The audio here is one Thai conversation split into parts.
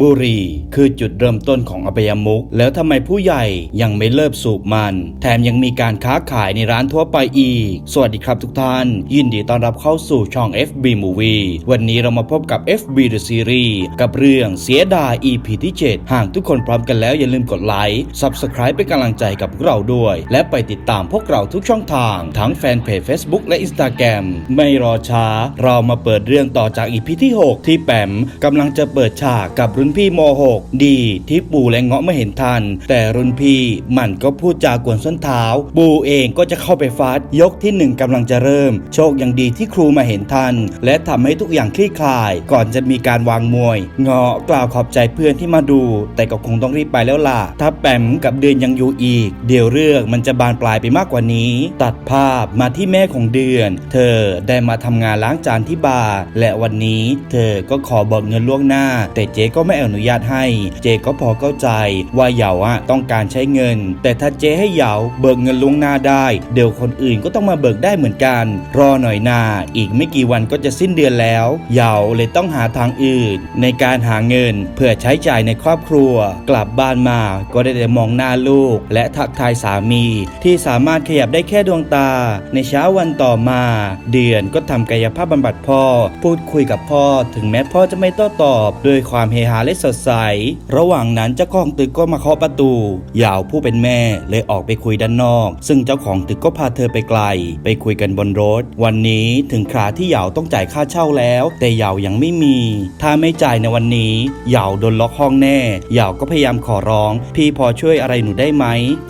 บุหรี่คือจุดเริ่มต้นของอบายมุกแล้วทำไมผู้ใหญ่ยังไม่เลิกสูบมัน แถมยังมีการค้าขายในร้านทั่วไปอีก สวัสดีครับทุกท่าน ยินดีต้อนรับเข้าสู่ช่อง FB Movie วันนี้เรามาพบกับ FB The Series กับเรื่องเสียดาย EP ที่7หากทุกคนพร้อมกันแล้วอย่าลืมกดไลค์ Subscribe เป็นกำลังใจกับพวกเราด้วย และไปติดตามพวกเราทุกช่องทางทั้งแฟนเพจ Facebook และ Instagram ไม่รอช้า เรามาเปิดเรื่องต่อจาก EP ที่ 6 ที่แปมกำลังจะเปิดฉากกับรุ่นพี่ม .6 ดีที่ปู่และเงาะไม่เห็นทัน แต่รุ่นพี่มันก็พูดจากวนส้นเท้า ปู่เองก็จะเข้าไปฟาดยกที่หนึ่งกำลังจะเริ่ม โชคยังดีที่ครูมาเห็นทัน และทำให้ทุกอย่างคลี่คลาย ก่อนจะมีการวางมวย เงาะกล่าวขอบใจเพื่อนที่มาดู แต่ก็คงต้องรีบไปแล้วล่ะ ถ้าแปมกับเดือนยังอยู่อีก เดี๋ยวเรื่องมันจะบานปลายไปมากกว่านี้ ตัดภาพมาที่แม่ของเดือน เธอได้มาทำงานล้างจานที่บาร์และวันนี้ เธอก็ขอเบิกเงินล่วงหน้า แต่เจ๊ก็ไม่อนุญาตให้ เจก็พอเข้าใจว่าเหยาอะต้องการใช้เงิน แต่ถ้าเจให้เหยาเบิกเงินล่วงหน้าได้ เดี๋ยวคนอื่นก็ต้องมาเบิกได้เหมือนกัน รอหน่อยนาอีกไม่กี่วันก็จะสิ้นเดือนแล้วเหยาเลยต้องหาทางอื่น ในการหาเงินเพื่อใช้จ่ายในครอบครัว กลับบ้านมาก็ได้แต่มองหน้าลูก และทักทายสามี ที่สามารถขยับได้แค่ดวงตา ในเช้าวันต่อมา เดือนก็ทำกายภาพบำบัดพ่อ พูดคุยกับพ่อ ถึงแม้พ่อจะไม่โต้ตอบ ด้วยความเฮฮาและสดใส ระหว่างนั้นเจ้าของตึกก็มาเคาะประตู ยาวผู้เป็นแม่เลยออกไปคุยด้านนอก ซึ่งเจ้าของตึกก็พาเธอไปไกล ไปคุยกันบนรถ วันนี้ถึงคราที่เหยาวต้องจ่ายค่าเช่าแล้ว แต่เหยาวยังไม่มี ถ้าไม่จ่ายในวันนี้เหยาวโดนล็อกห้องแน่เหยาวก็พยายามขอร้อง พี่พอช่วยอะไรหนูได้ไหม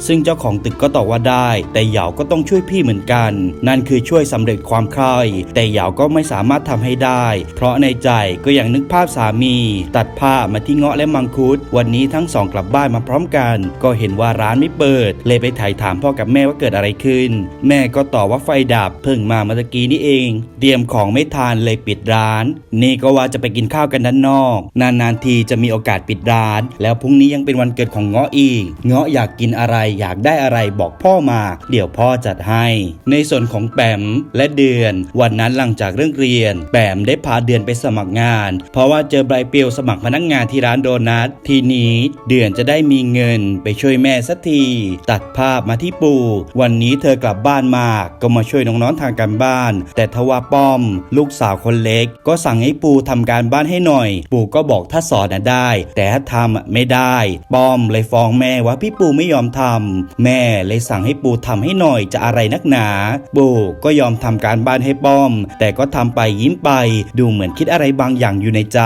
ซึ่งเจ้าของตึกก็ตอบว่าได้ แต่เหยาวก็ต้องช่วยพี่เหมือนกัน นั่นคือช่วยสำเร็จความใคร่แต่เหยาวก็ไม่สามารถทำให้ได้ เพราะในใจก็ยังนึกภาพสามี ตัดผ้ามาที่เงาะและมังคุด วันนี้ทั้งสองกลับบ้านมาพร้อมกัน ก็เห็นว่าร้านไม่เปิด เลยไปถ่ายถามพ่อกับแม่ว่าเกิดอะไรขึ้น แม่ก็ตอบว่าไฟดับเพิ่งมาเมื่อกี้นี่เอง เตรียมของไม่ทานเลยปิดร้าน นี่ก็ว่าจะไปกินข้าวกันด้านนอก นานๆทีจะมีโอกาสปิดร้าน แล้วพรุ่งนี้ยังเป็นวันเกิดของเงาะอีก เงาะอยากกินอะไรอยากได้อะไรบอกพ่อมา เดี๋ยวพ่อจัดให้ ในส่วนของแปมและเดือน วันนั้นหลังจากเรื่องเรียน แปมได้พาเดือนไปสมัครงาน เพราะว่าเจอใบเปียวสมัครพนักงานที่ร้านโดนัททีนี้เดือนจะได้มีเงินไปช่วยแม่สักที ตัดภาพมาที่ปู่ วันนี้เธอกลับบ้านมาก็มาช่วยน้องๆทางการบ้าน แต่ทว่าป้อม ลูกสาวคนเล็ก ก็สั่งให้ปู่ทำการบ้านให้หน่อย ปู่ก็บอกถ้าสอนนะได้ แต่ถ้าทำไม่ได้ ป้อมเลยฟ้องแม่ว่าพี่ปู่ไม่ยอมทำแม่เลยสั่งให้ปู่ทำให้หน่อยจะอะไรนักหนา ปู่ก็ยอมทำการบ้านให้ป้อม แต่ก็ทำไปยิ้มไป ดูเหมือนคิดอะไรบางอย่างอยู่ในใจ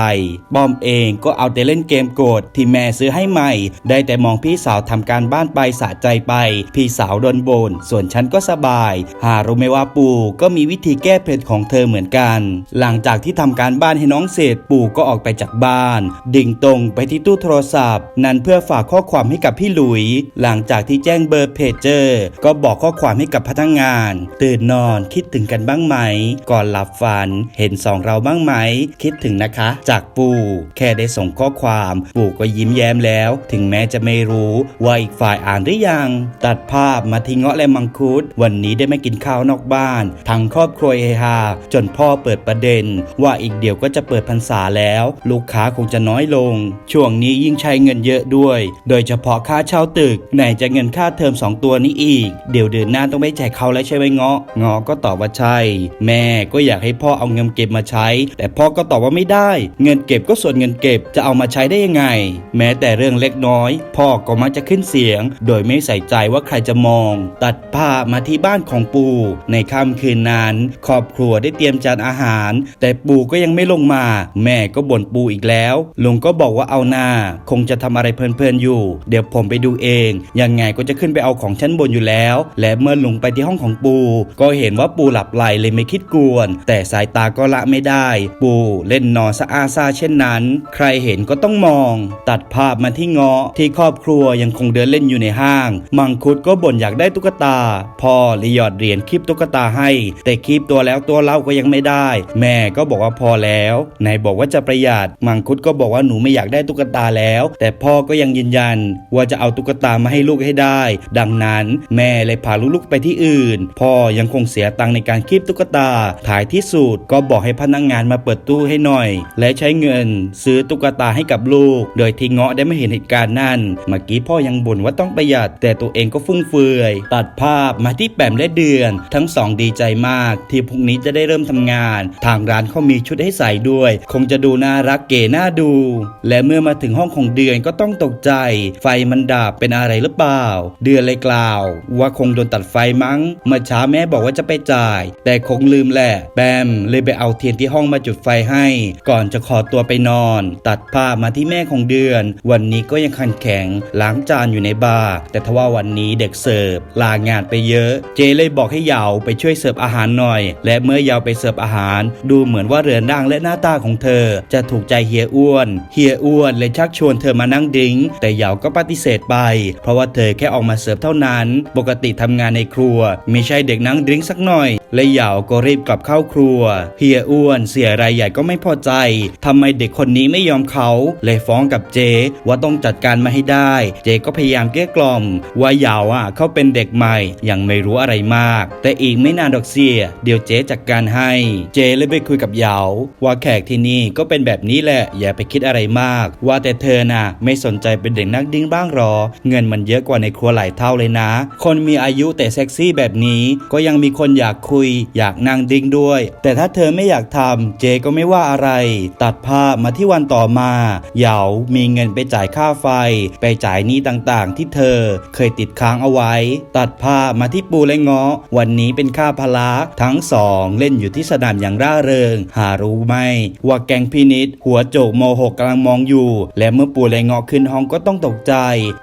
ป้อมเองก็เอาแต่เล่นเกมโกดที่แม่ซื้อให้ใหม่ ได้แต่มองพี่สาวทำการบ้านไปสะใจไป พี่สาวโดนบน ส่วนฉันก็สบาย หารู้ไหมว่าปู่ก็มีวิธีแก้เผ็ดของเธอเหมือนกัน หลังจากที่ทำการบ้านให้น้องเสร็จปู่ก็ออกไปจากบ้าน ดิ่งตรงไปที่ตู้โทรศัพท์ นั่นเพื่อฝากข้อความให้กับพี่หลุย หลังจากที่แจ้งเบอร์เพจเจอร์ก็บอกข้อความให้กับพนักงาน ตื่นนอนคิดถึงกันบ้างไหม ก่อนหลับฝัน เห็นสองเราบ้างไหม คิดถึงนะคะ จากปู่แค่ได้ส่งข้อความปู่ก็ยิ้มแย้มแล้ว ถึงแม้จะไม่รู้ว่าอีกฝ่ายอ่านหรือยัง ตัดภาพมาที่เงาะและมังคุด วันนี้ได้ไม่กินข้าวนอกบ้าน ทั้งครอบครัวเฮฮาจนพ่อเปิดประเด็น ว่าอีกเดี๋ยวก็จะเปิดพรรษาแล้ว ลูกค้าคงจะน้อยลง ช่วงนี้ยิ่งใช้เงินเยอะด้วย โดยเฉพาะค่าเช่าตึกไหนจะเงินค่าเทอมสองตัวนี้อีก เดี๋ยวเดือนหน้าต้องไปจ่ายเขาแล้วใช่ไหมเงาะเงาะก็ตอบว่าใช่ แม่ก็อยากให้พ่อเอาเงินเก็บมาใช้ แต่พ่อก็ตอบว่าไม่ได้ เงินเก็บก็ส่วนเงินเก็บจะเอามาใช้ได้ยังไง แม้แต่เรื่องเล็กน้อย พ่อก็มักจะขึ้นเสียง โดยไม่ใส่ใจว่าใครจะมอง ตัดภามาที่บ้านของปู่ในค่ำคืนนั้น ครอบครัวได้เตรียมจานอาหาร แต่ปู่ก็ยังไม่ลงมา แม่ก็บ่นปู่อีกแล้วลุงก็บอกว่าเอาหน้า คงจะทำอะไรเพลินๆอยู่ เดี๋ยวผมไปดูเอง ยังไงก็จะขึ้นไปเอาของชั้นบนอยู่แล้ว และเมื่อลุงไปที่ห้องของปู่ก็เห็นว่าปู่หลับไหลเลยไม่คิดกวน แต่สายตาก็ละไม่ได้ ปู่เล่นนอนสะอาซาเช่นนั้น ใครเห็นก็ต้องมอง ตัดภาพมาที่เงาะที่ครอบครัวยังคงเดินเล่นอยู่ในห้าง มังคุดก็บ่นอยากได้ตุ๊กตา พ่อเลยหยอดเหรียญคลิปตุ๊กตาให้ แต่คลิปตัวแล้วตัวเล่าก็ยังไม่ได้ แม่ก็บอกว่าพอแล้วไหนบอกว่าจะประหยัด มังคุดก็บอกว่าหนูไม่อยากได้ตุ๊กตาแล้ว แต่พ่อก็ยังยืนยัน ว่าจะเอาตุ๊กตามาให้ลูกให้ได้ ดังนั้นแม่เลยพาลูกๆไปที่อื่น พ่อยังคงเสียตังค์ในการคลิปตุ๊กตาถ่ายที่สุดก็บอกให้พนักงานมาเปิดตู้ให้หน่อย และใช้เงิน ซื้อตุ๊กตาให้กับลูก โดยที่เงาะได้ไม่เห็นเหตุการณ์นั้น เมื่อกี้พ่อยังบ่นว่าต้องประหยัด แต่ตัวเองก็ฟุ่มเฟือย ตัดภาพมาที่แปมและเดือน ทั้งสองดีใจมาก ที่พรุ่งนี้จะได้เริ่มทำงาน ทางร้านเขามีชุดให้ใส่ด้วย คงจะดูน่ารักเก๋น่าดู และเมื่อมาถึงห้องของเดือนก็ต้องตกใจ ไฟมันดับเป็นอะไรหรือเปล่า เดือนเลยกล่าว ว่าคงโดนตัดไฟมั้ง เมื่อเช้าแม่บอกว่าจะไปจ่าย แต่คงลืมแหละแบมเลยไปเอาเทียนที่ห้องมาจุดไฟให้ ก่อนจะขอตัวไปนอนตัดภาพมาที่แม่ของเดือน วันนี้ก็ยังคันแข็งล้างจานอยู่ในบาร์แต่ทว่าวันนี้เด็กเสิร์ฟลางานไปเยอะ เจเลยบอกให้เหยาไปช่วยเสิร์ฟอาหารหน่อย และเมื่อเหยาไปเสิร์ฟอาหาร ดูเหมือนว่าเรือนร่างและหน้าตาของเธอ จะถูกใจเฮียอ้วน เฮียอ้วนเลยชักชวนเธอมานั่งดิ้ง แต่เหยาก็ปฏิเสธไป เพราะว่าเธอแค่ออกมาเสิร์ฟเท่านั้น ปกติทำงานในครัว ไม่ใช่เด็กนั่งดิ้งสักหน่อย และเหยาก็รีบกลับเข้าครัว เฮียอ้วนเสียรายใหญ่ก็ไม่พอใจทำไมเด็กคนนี้ไม่ยอมเขาเลยฟ้องกับเจว่าต้องจัดการมาให้ได้ เจก็พยายามเกลี้ยกล่อม ว่าเหยาอะเขาเป็นเด็กใหม่ยังไม่รู้อะไรมาก แต่อีกไม่นานดอกเสีย เดี๋ยวเจจัดการให้ เจเลยไปคุยกับเหยาว่าแขกที่นี่ก็เป็นแบบนี้แหละ อย่าไปคิดอะไรมาก ว่าแต่เธอน่ะ ไม่สนใจเป็นเด็กนักดิ้งบ้างหรอ เงินมันเยอะกว่าในครัวหลายเท่าเลยนะ คนมีอายุแต่เซ็กซี่แบบนี้ ก็ยังมีคนอยากคุย อยากนั่งดิ้งด้วย แต่ถ้าเธอไม่อยากทำเจก็ไม่ว่าอะไร ตัดภาพมาที่วันต่อมา เหยามีเงินไปจ่ายค่าไฟ ไปจ่ายหนี้ต่างๆ ที่เธอเคยติดค้างเอาไว้ ตัดภาพมาที่ปูและเงาะ วันนี้เป็นค่าพละทั้งสองเล่นอยู่ที่สนามอย่างร่าเริง หารู้ไหมว่าแกงพินิษหัวโจกโมหกกำลังมองอยู่ และเมื่อปูและเงาะขึ้นห้องก็ต้องตกใจ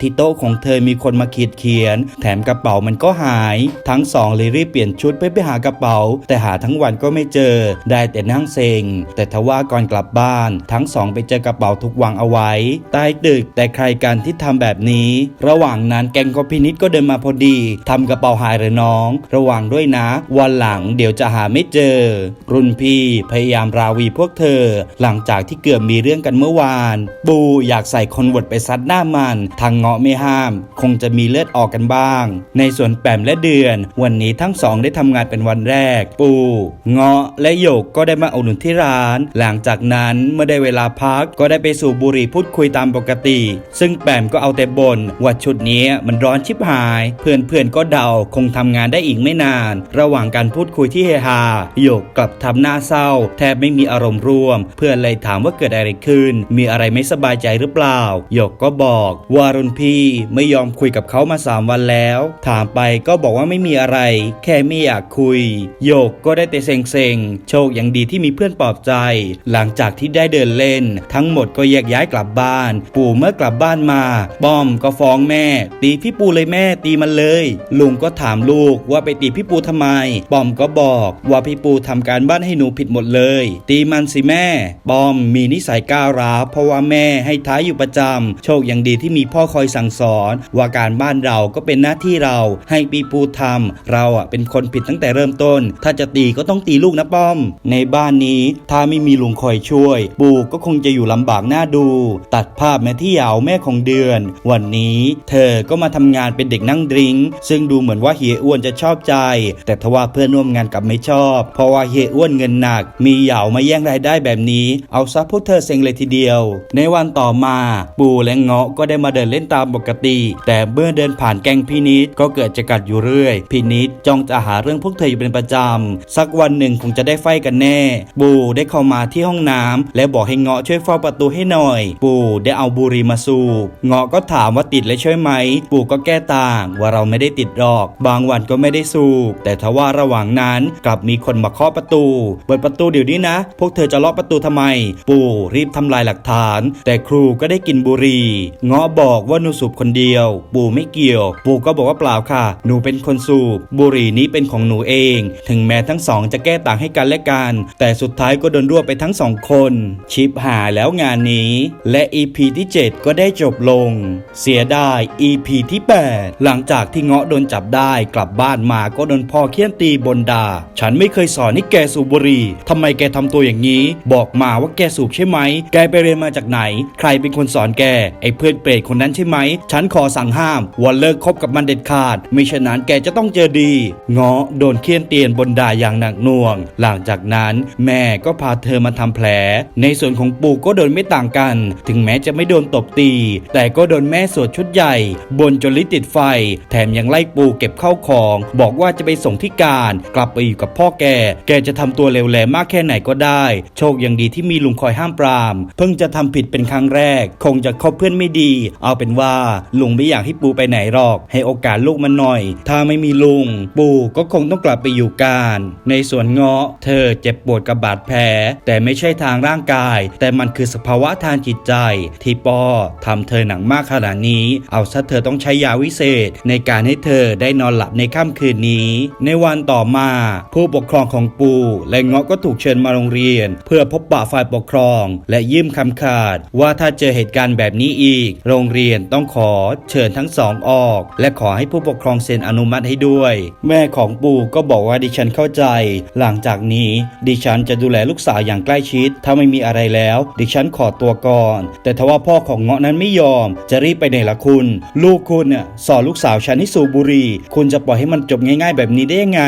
ที่โต๊ะของเธอมีคนมาขีดเขียน แถมกระเป๋ามันก็หาย ทั้งสองเลยรีบเปลี่ยนชุดเพื่อไปหากระเป๋า แต่หาทั้งวันก็ไม่เจอ ได้แต่นั่งเซ็ง แต่ทว่าก่อนกลับบ้าน ทั้งสองไปเจอกระเป๋าถูกวางเอาไว้ใต้ตึก แต่ใครกันที่ทำแบบนี้ ระหว่างนั้นแกงก็พินิษก็เดินมาพอดีทำกระเป๋าหายหรือน้อง ระวังด้วยนะ วันหลังเดี๋ยวจะหาไม่เจอ รุ่นพี่พยายามราวีพวกเธอ หลังจากที่เกือบมีเรื่องกันเมื่อวาน บูอยากใส่คนวดไปซัดหน้ามันทางเงาะไม่ห้าม คงจะมีเลือดออกกันบ้าง ในส่วนแปมและเดือน วันนี้ทั้งสองได้ทำงานเป็นวันแรก ปู เงาะและโยกก็ได้มาอุดหนุนที่ร้าน หลังจากนั้นเมื่อได้เวลาพักก็ได้ไปสู่บุรีพูดคุยตามปกติ ซึ่งแปมก็เอาแต่บ่นว่าชุดนี้มันร้อนชิบหาย เพื่อนๆก็เดาคงทำงานได้อีกไม่นาน ระหว่างการพูดคุยที่เฮฮาโยกกลับทำหน้าเศร้า แทบไม่มีอารมณ์ร่วม เพื่อนเลยถามว่าเกิดอะไรขึ้น มีอะไรไม่สบายใจหรือเปล่าโยกก็บอกว่ารุ่นพี่ไม่ยอมคุยกับเขามาสามวันแล้ว ถามไปก็บอกว่าไม่มีอะไร แค่ไม่อยากคุยโยกก็ได้แต่เซ็งๆโชคยังดีที่มีเพื่อนปลอบใจ หลังจากที่ได้เดินเล่นทั้งหมดก็แยกย้ายกลับบ้าน ปู่เมื่อกลับบ้านมาป้อมก็ฟ้องแม่ ตีพี่ปูเลยแม่ตีมันเลย ลุงก็ถามลูกว่าไปตีพี่ปูทำไมป้อมก็บอกว่าพี่ปูทำการบ้านให้หนูผิดหมดเลย ตีมันสิแม่ป้อมมีนิสัยก้าวร้าวเพราะว่าแม่ให้ท้ายอยู่ประจำโชคยังดีที่มีพ่อคอยสั่งสอน ว่าการบ้านเราก็เป็นหน้าที่เราให้ปีปูทำเราอะเป็นคนผิดตั้งแต่เริ่มต้น ถ้าจะตีก็ต้องตีลูกนะป้อม ในบ้านนี้ถ้าไม่มีลุงคอยช่วย ปูก็คงจะอยู่ลำบากหน้าดู ตัดภาพแมาที่เหยาแม่ของเดือน วันนี้เธอก็มาทำงานเป็นเด็กนั่งดริงซึ่งดูเหมือนว่าเฮียอ้วนจะชอบใจ แต่ทว่าเพื่อนร่วมงานกลับไม่ชอบ เพราะว่าเฮียอ้วนเงินหนัก มีเหยามาแย่งรายได้แบบนี้ เอาซะพวกเธอเซ็งเลยทีเดียว ในวันต่อมาปูและเงาะก็ได้มาเดินเล่นตามปกติ แต่เมื่อเดินผ่านแกงพินิษก็เกิดจะกัดอยู่เรื่อย พินิษจ้องจะหาเรื่องพวกเธออยู่เป็นประจำสักวันหนึ่งคงจะได้ไฟกันแน่ปูได้เข้ามาที่ห้องน้ำและบอกให้เงาะช่วยเฝ้าประตูให้หน่อย ปู่ได้เอาบุหรี่มาสูบเงาะก็ถามว่าติดและช่วยไหม ปู่ก็แก้ต่างว่าเราไม่ได้ติดหรอก บางวันก็ไม่ได้สูบแต่ทว่าระหว่างนั้นกลับมีคนมาเคาะประตู เปิดประตูเดี๋ยวนี้นะ พวกเธอจะล็อกประตูทำไม ปู่รีบทำลายหลักฐาน แต่ครูก็ได้กินบุหรี่เงาะบอกว่าหนูสูบคนเดียว ปู่ไม่เกี่ยว ปู่ก็บอกว่าเปล่าค่ะ หนูเป็นคนสูบ บุหรี่นี้เป็นของหนูเอง ถึงแม้ทั้งสองจะแก้ต่างให้กันและกัน แต่สุดท้ายก็โดนรวบไปทั้งสองคน ชิปหายแล้วงานนี้ และ EP ที่ 7 ก็ได้จบลง เสียดาย EP ที่ 8 หลังจากที่เงาะโดนจับได้กลับบ้านมาก็โดนพ่อเคี่ยนตีบนดา ฉันไม่เคยสอนให้แกสูบบุหรี่ทำไมแกทำตัวอย่างนี้ บอกมาว่าแกสูบใช่ไหม แกไปเรียนมาจากไหน ใครเป็นคนสอนแก ไอ้เพื่อนเปรตคนนั้นใช่ไหม ฉันขอสั่งห้ามว่าเลิกคบกับมันเด็ดขาดม่ฉะนั้นแกจะต้องเจอดี เงาะโดนเคี่ยนเตียนบนดาอย่างหนักหน่วง หลังจากนั้นแม่ก็พาเธอมาทำแผล ในส่วนของปู่ก็โดนไม่ต่างกัน ถึงแม้จะไม่โดนตบตี แต่ก็โดนแม่สวดชุดใหญ่บนจนลิติดไฟ แถมยังไล่ปูเก็บเข้าของ บอกว่าจะไปส่งที่การ กลับไปอยู่กับพ่อแก แกจะทำตัวเลวแหลมากแค่ไหนก็ได้ โชคยังดีที่มีลุงคอยห้ามปราม เพิ่งจะทำผิดเป็นครั้งแรก คงจะคบเพื่อนไม่ดี เอาเป็นว่าลุงไม่อยากให้ปูไปไหนหรอก ให้โอกาสลูกมันหน่อย ถ้าไม่มีลุง ปูก็คงต้องกลับไปอยู่การ ในสวนเงาะ เธอเจ็บปวดกับบาดแผล แต่ไม่ใช่ทางร่างกาย แต่มันคือสภาวะทางจิตใจ ที่ปอทำเธอหนักมากขนาดนี้ เอาซะเธอต้องใช้ยาวิเศษ ในการให้เธอได้นอนหลับในค่ำคืนนี้ ในวันต่อมา ผู้ปกครองของปู และเงาะก็ถูกเชิญมาโรงเรียน เพื่อพบปะฝ่ายปกครอง และยื่มคำขาด ว่าถ้าเจอเหตุการณ์แบบนี้อีก โรงเรียนต้องขอเชิญทั้งสองออก และขอให้ผู้ปกครองเซ็นอนุมัติให้ด้วย แม่ของปูก็บอกว่าดิฉันเข้าใจ หลังจากนี้ ดิฉันจะดูแลลูกสาวอย่างใกล้ชิด ถ้าไม่มีอะไรแล้วดิฉันขอตัวก่อน แต่ทว่าพ่อของเงาะนั้นไม่ยอม จะรีบไปไหนล่ะคุณ ลูกคุณน่ะสอนลูกสาวฉันให้สูบบุหรี่ คุณจะปล่อยให้มันจบง่าย ๆ แบบนี้ได้ยังไง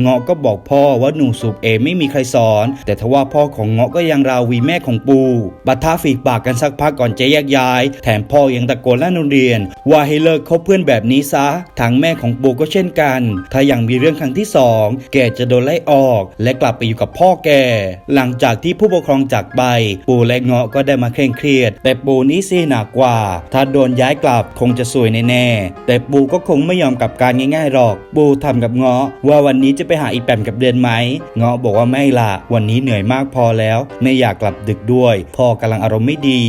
เงาะก็บอกพ่อว่าหนูสูบเองไม่มีใครสอน แต่ทว่าพ่อของเงาะก็ยังราวีแม่ของปูปะทะฝีปากกันสักพักก่อนจะแยกย้าย แถมพ่อยังตะโกนลั่นโรงเรียน ว่าให้เลิกคบเพื่อนแบบนี้ซะทางแม่ของปูก็เช่นกัน ถ้ายังมีเรื่องครั้งที่สองแกจะโดนไล่ออก และกลับไปอยู่กับพ่อแก หลังจากที่ผู้ปกครองจากไป ปูและเงาะก็ได้มาเคร่งเครียด แต่ปูนี่สิหนักกว่า ถ้าโดนย้ายกลับคงจะสวยแน่ๆแต่ปูก็คงไม่ยอมกับการง่ายๆหรอก ปูทำกับเงาะว่าวันนี้จะไปหาอีแปมกับเดือนไหมเงาะบอกว่าไม่ละวันนี้เหนื่อยมากพอแล้ว ไม่อยากกลับดึกด้วย พ่อกำลังอารมณ์ไม่ดี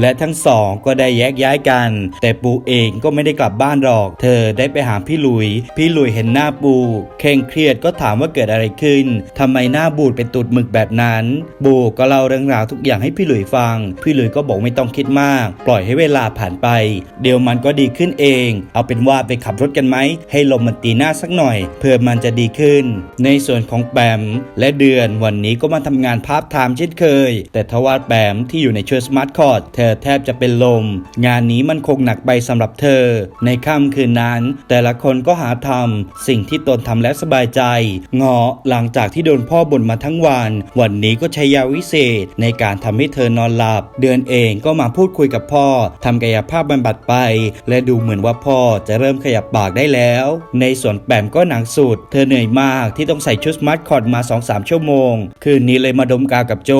และทั้งสองก็ได้แยกย้ายกัน แต่ปูเองก็ไม่ได้กลับบ้านหรอก เธอได้ไปหาพี่หลุย พี่หลุยเห็นหน้าปูเคร่งเครียดก็ถามว่าเกิดอะไรขึ้นทำไมหน้าบูดเป็นตุดหมึกแบบนั้น บูก็เล่าเรื่องราวทุกอย่างให้พี่หลุยฟัง พี่หลุยก็บอกไม่ต้องคิดมาก ปล่อยให้เวลาผ่านไป เดี๋ยวมันก็ดีขึ้นเอง เอาเป็นว่าไปขับรถกันไหม ให้ลมมันตีหน้าสักหน่อย เพื่อมันจะดีขึ้น ในส่วนของแปมและเดือนวันนี้ก็มาทำงานพาร์ทไทม์เช่นเคย แต่ทว่าแปมที่อยู่ในเชิร์สมาร์ทคอร์ดเธอแทบจะเป็นลม งานนี้มันคงหนักไปสำหรับเธอ ในค่ำคืนนั้น แต่ละคนก็หาทำสิ่งที่ตนทำแล้วสบายใจเงาะหลังจากที่โดนพ่อบ่นมาทั้งวัน วันนี้ก็ใช้ยาวิเศษในการทำให้เธอนอนหลับ เดือนเองก็มาพูดคุยกับพ่อทำกายภาพบำบัดไป และดูเหมือนว่าพ่อจะเริ่มขยับปากได้แล้ว ในส่วนแปมก็หนักสุด เธอเหนื่อยมากที่ต้องใส่ชุดสมาร์ทคอร์ดมา 2-3 ชั่วโมง คืนนี้เลยมาดมกาวกับโจ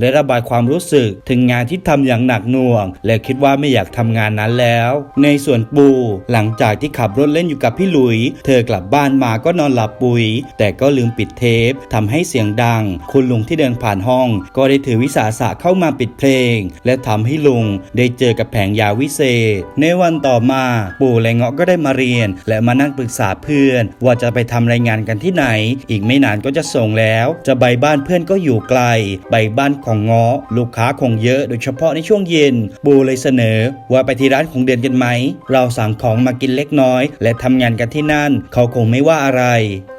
และระบายความรู้สึกถึงงานที่ทำอย่างหนักหน่วง และคิดว่าไม่อยากทำงานนั้นแล้ว ในส่วนปูหลังจากที่ขับรถเล่นอยู่กับพี่หลุย เธอกลับบ้านมาก็นอนหลับปุยแต่ก็ลืมปิดเทปทำให้เสียงดัง คุณลุงที่เดินผ่านห้อง ก็ได้ถือวิสาสะเข้ามาปิดเพลง และทำให้ลุงได้เจอกับแผงยาวิเศษ ในวันต่อมาปู่และเงาะก็ได้มาเรียน และมานั่งปรึกษาเพื่อน ว่าจะไปทำรายงานกันที่ไหน อีกไม่นานก็จะส่งแล้ว จะใบบ้านเพื่อนก็อยู่ไกล ใบบ้านของเงาะลูกค้าคงเยอะ โดยเฉพาะในช่วงเย็น ปู่เลยเสนอ ว่าไปที่ร้านของเดือนกันไหม เราสั่งของมากินเล็กน้อย และทำงานกันที่นั่น เขาคงไม่ว่าอะไร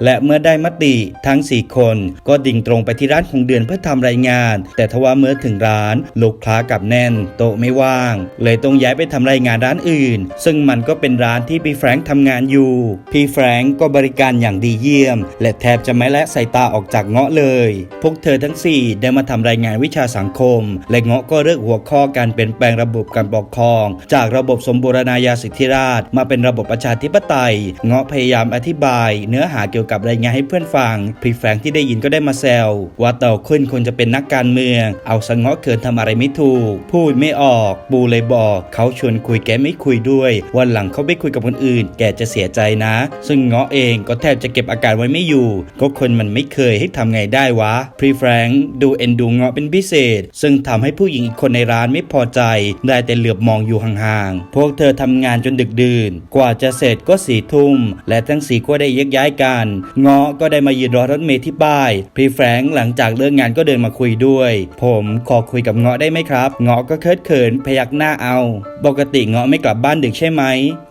และเมื่อได้มติทั้ง 4 คน ก็ดิ่งตรงไปที่ร้านของเดือนเพื่อทำรายงาน แต่ทว่าเมื่อถึงร้านลูกค้ากับแน่น โต๊ะไม่ว่าง เลยต้องย้ายไปทำรายงานร้านอื่น ซึ่งมันก็เป็นร้านที่พี่แฟรงค์ทำงานอยู่ พี่แฟรงค์ก็บริการอย่างดีเยี่ยม และแทบจะไม่ละสายตาออกจากเงาะเลย พวกเธอทั้ง 4 ได้มาทำรายงานวิชาสังคม และเงาะก็เลือกหัวข้อการเปลี่ยนแปลงระบบการปกครอง จากระบบสมบูรณาญาสิทธิราช มาเป็นระบบประชาธิปไตย เงาะพยายามอธิบาย เนื้อหาเกี่ยวกับรายงานให้เพื่อนฟัง พี่แฟรงค์ที่ได้ยินก็ได้มาแซวว่าโตขึ้นคนจะเป็นนักการเมือง เอาสงเงาะเขินทำอะไรไม่ถูก พูดไม่ออก ปูเลยบอกเขาชวนคุยแกไม่คุยด้วย วันหลังเขาไม่คุยกับคนอื่น แกจะเสียใจนะ ซึ่งเงาะเองก็แทบจะเก็บอาการไว้ไม่อยู่ ก็คนมันไม่เคยให้ทำไงได้วะ พรีแฟรงค์ดูเอ็นดูเงาะเป็นพิเศษ ซึ่งทำให้ผู้หญิงอีกคนในร้านไม่พอใจ ได้แต่เหลือบมองอยู่ห่างๆ พวกเธอทำงานจนดึกดื่น กว่าจะเสร็จก็สี่ทุ่ม และทั้งสี่ก็ได้แยกย้ายกัน เงาะก็ได้มายืนรอรถเมล์ที่ป้าย พรีแฟรงค์หลังจากเลิกงานก็เดินมาคุยด้วย ผมขอคุยกับเงาะได้ไหมครับ เงาะก็เคิดเขินพยักหน้าเอา ปกติเงาะไม่กลับบ้านดึกใช่ไหม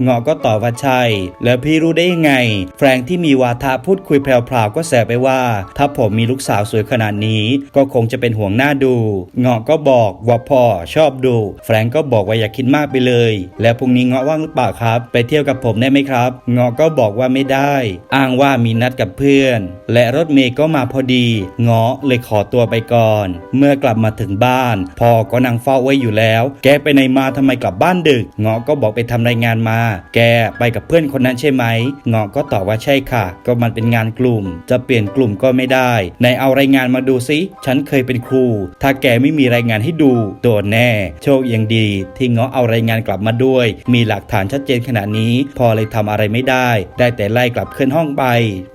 เงาะก็ตอบว่าใช่ แล้วพี่รู้ได้ยังไง แฟรงที่มีวาทะพูดคุยแพรวๆก็แสไปว่า ถ้าผมมีลูกสาวสวยขนาดนี้ ก็คงจะเป็นห่วงหน้าดู เงาะก็บอกว่าพ่อชอบดู แฟรงก็บอกว่าอย่าคิดมากไปเลย แล้วพรุ่งนี้เงาะว่างหรือเปล่าครับ ไปเที่ยวกับผมได้ไหมครับ เงาะก็บอกว่าไม่ได้ อ้างว่ามีนัดกับเพื่อน และรถเมย์ก็มาพอดี เงาะเลยขอตัวไปก่อน เมื่อกลับมาถึงบ้านบ้าน พ่อก็นั่งเฝ้าไว้อยู่แล้ว แกไปไหนมาทำไมกลับบ้านดึกเงาะก็บอกไปทำรายงานมา แกไปกับเพื่อนคนนั้นใช่ไหมเงาะก็ตอบว่าใช่ค่ะ ก็มันเป็นงานกลุ่ม จะเปลี่ยนกลุ่มก็ไม่ได้ไหนเอารายงานมาดูสิฉันเคยเป็นครู ถ้าแกไม่มีรายงานให้ดูโดนแน่ โชคยังดี ที่เงาะเอารายงานกลับมาด้วย มีหลักฐานชัดเจนขนาดนี้ พอเลยทำอะไรไม่ได้ ได้แต่ไล่กลับขึ้นห้องไป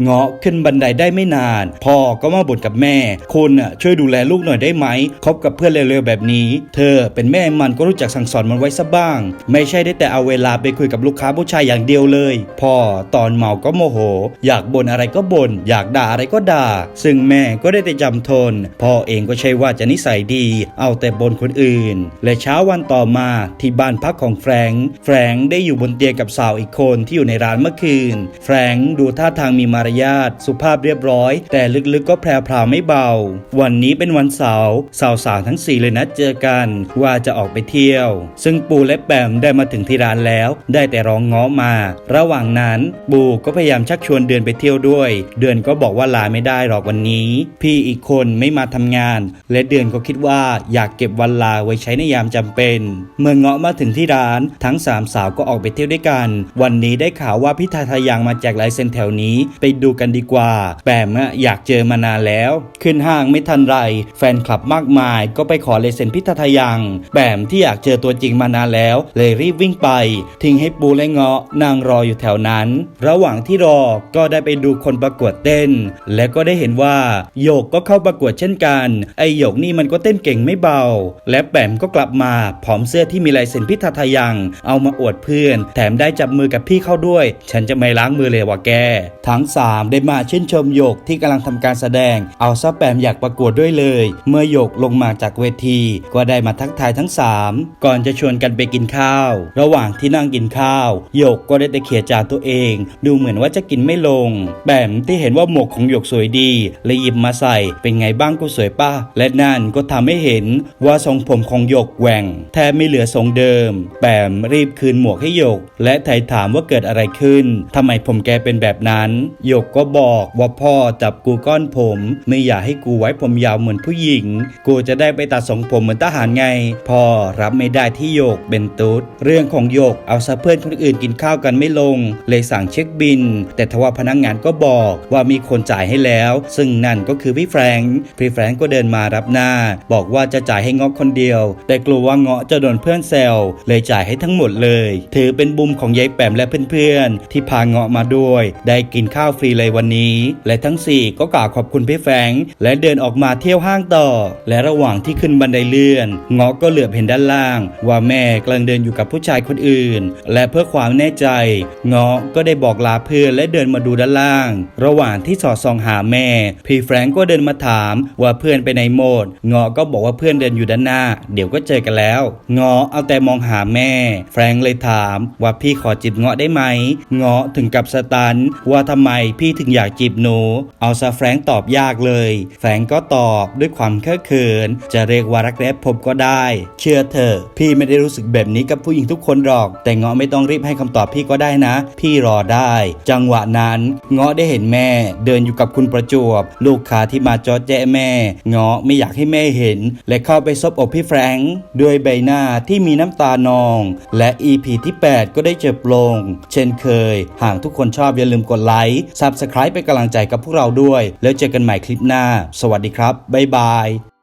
เงาะขึ้นบันไดได้ไม่นาน พ่อก็มาบ่นกับแม่คุณน่ะช่วยดูแลลูกหน่อยได้ไหมคบกับเพื่อนเร็วๆแบบนี้ เธอเป็นแม่มันก็รู้จักสั่งสอนมันไว้ซะบ้าง ไม่ใช่ได้แต่เอาเวลาไปคุยกับลูกค้าผู้ชายอย่างเดียวเลย พ่อตอนเมาก็โมโห อยากบ่นอะไรก็บ่นอยากด่าอะไรก็ด่า ซึ่งแม่ก็ได้แต่จำทน พ่อเองก็ใช่ว่าจะนิสัยดี เอาแต่บ่นคนอื่น และเช้าวันต่อมาที่บ้านพักของแฟรงค์แฟรงค์ได้อยู่บนเตียงกับสาวอีกคนที่อยู่ในร้านเมื่อคืน แฟรงค์ดูท่าทางมีมารยาทสุภาพเรียบร้อย แต่ลึกๆก็แพรวพราวไม่เบา วันนี้เป็นวันเสาร์สาวๆทั้งเลยนัดเจอกันว่าจะออกไปเที่ยว ซึ่งปูและแปมได้มาถึงที่ร้านแล้ว ได้แต่ร้องง้อมา ระหว่างนั้นปูก็พยายามชักชวนเดือนไปเที่ยวด้วย เดือนก็บอกว่าลาไม่ได้หรอกวันนี้ พี่อีกคนไม่มาทำงาน และเดือนก็คิดว่าอยากเก็บวันลาไว้ใช้ในยามจำเป็น เมื่อเงาะมาถึงที่ร้านทั้งสามสาวก็ออกไปเที่ยวด้วยกัน วันนี้ได้ข่าวว่าพี่ทาทายังมาแจกลายเซ็นแถวนี้ ไปดูกันดีกว่า แปมอยากเจอมานานแล้ว ขึ้นห้างไม่ทันไร แฟนคลับมากมายก็ไปขอลายเซ็นพี่ทาทายังแปมที่อยากเจอตัวจริงมานานแล้ว เลยรีบวิ่งไป ทิ้งให้ปูและเงาะนั่งรออยู่แถวนั้น ระหว่างที่รอก็ได้ไปดูคนประกวดเต้น และก็ได้เห็นว่าโยกก็เข้าประกวดเช่นกัน ไอโยกนี่มันก็เต้นเก่งไม่เบา และแปมก็กลับมาผอมเสื้อที่มีลายเซ็นพิธาทายัง เอามาอวดเพื่อน แถมได้จับมือกับพี่เข้าด้วย ฉันจะไม่ล้างมือเลยว่ะแก ทั้งสามได้มาชื่นชมโยกที่กำลังทำการแสดง เอาซะแปมอยากประกวดด้วยเลย เมื่อโยกลงมาจากเวที ก็ได้มาทักทายทั้งสามก่อนจะชวนกันไปกินข้าว ระหว่างที่นั่งกินข้าวโยกก็ได้แต่เขี่ยจานตัวเอง ดูเหมือนว่าจะกินไม่ลงแปมที่เห็นว่าหมวกของโยกสวยดีเลยหยิบมาใส่เป็นไงบ้างก็สวยป้าและนั่นก็ทำให้เห็นว่าทรงผมของโยกแหว่ง แทบไม่เหลือทรงเดิมแปมรีบคืนหมวกให้โยก และไถ่ถามว่าเกิดอะไรขึ้นทำไมผมแกเป็นแบบนั้นโยกก็บอกว่าพ่อจับกูก้อนผม ไม่อยากให้กูไว้ผมยาวเหมือนผู้หญิง กูจะได้ไปตัดทรงผมเหมือนทหารไง พอรับไม่ได้ที่โยกเป็นตุ๊ดเรื่องของโยกเอาซะเพื่อนคนอื่นกินข้าวกันไม่ลง เลยสั่งเช็คบิน แต่ทว่าพนักงงานก็บอกว่ามีคนจ่ายให้แล้ว ซึ่งนั่นก็คือพี่แฟรงค์พี่แฟรงค์ก็เดินมารับหน้า บอกว่าจะจ่ายให้เงาะคนเดียว แต่กลัวว่าเงาะจะโดนเพื่อนแซวเลยจ่ายให้ทั้งหมดเลย ถือเป็นบุมของยายแปมและเพื่อนๆ ที่พาเงาะมาด้วย ได้กินข้าวฟรีเลยวันนี้ และทั้งสี่ก็กล่าวขอบคุณพี่แฟรงค์และเดินออกมาเที่ยวห้างต่อ และระหว่างที่ขึ้นบันไดเลื่อนเงาะก็เหลือบเห็นด้านล่าง ว่าแม่กำลังเดินอยู่กับผู้ชายคนอื่น และเพื่อความแน่ใจเงาะก็ได้บอกลาเพื่อนและเดินมาดูด้านล่าง ระหว่างที่สอดส่องหาแม่ พี่แฟรงก์ก็เดินมาถามว่าเพื่อนไปไหนหมดเงาะก็บอกว่าเพื่อนเดินอยู่ด้านหน้า เดี๋ยวก็เจอกันแล้วเงาะเอาแต่มองหาแม่ แฟรงก์เลยถามว่าพี่ขอจีบเงาะได้ไหมเงาะถึงกับสตันว่าทำไมพี่ถึงอยากจีบหนู เอาซะแฟรงก์ตอบยากเลย แฟรงก์ก็ตอบด้วยความเคอะเขินจะะเรียกว่ารักแร้พบก็ได้ เชื่อเถอพี่ไม่ได้รู้สึกแบบนี้กับผู้หญิงทุกคนหรอก แต่เงาะไม่ต้องรีบให้คำตอบพี่ก็ได้นะ พี่รอได้ จังหวะนั้นเงาะได้เห็นแม่ เดินอยู่กับคุณประจวบ ลูกค้าที่มาจอดแจ้แม่ เงาะไม่อยากให้แม่เห็น และเข้าไปซบอกพี่แฟรงค์ด้วยใบหน้าที่มีน้ำตานอง และ EP ที่ 8 ก็ได้จบลง เช่นเคย หากทุกคนชอบอย่าลืมกดไลค์ Subscribe เป็นกำลังใจกับพวกเราด้วย แล้วเจอกันใหม่คลิปหน้า สวัสดีครับ บ๊ายบาย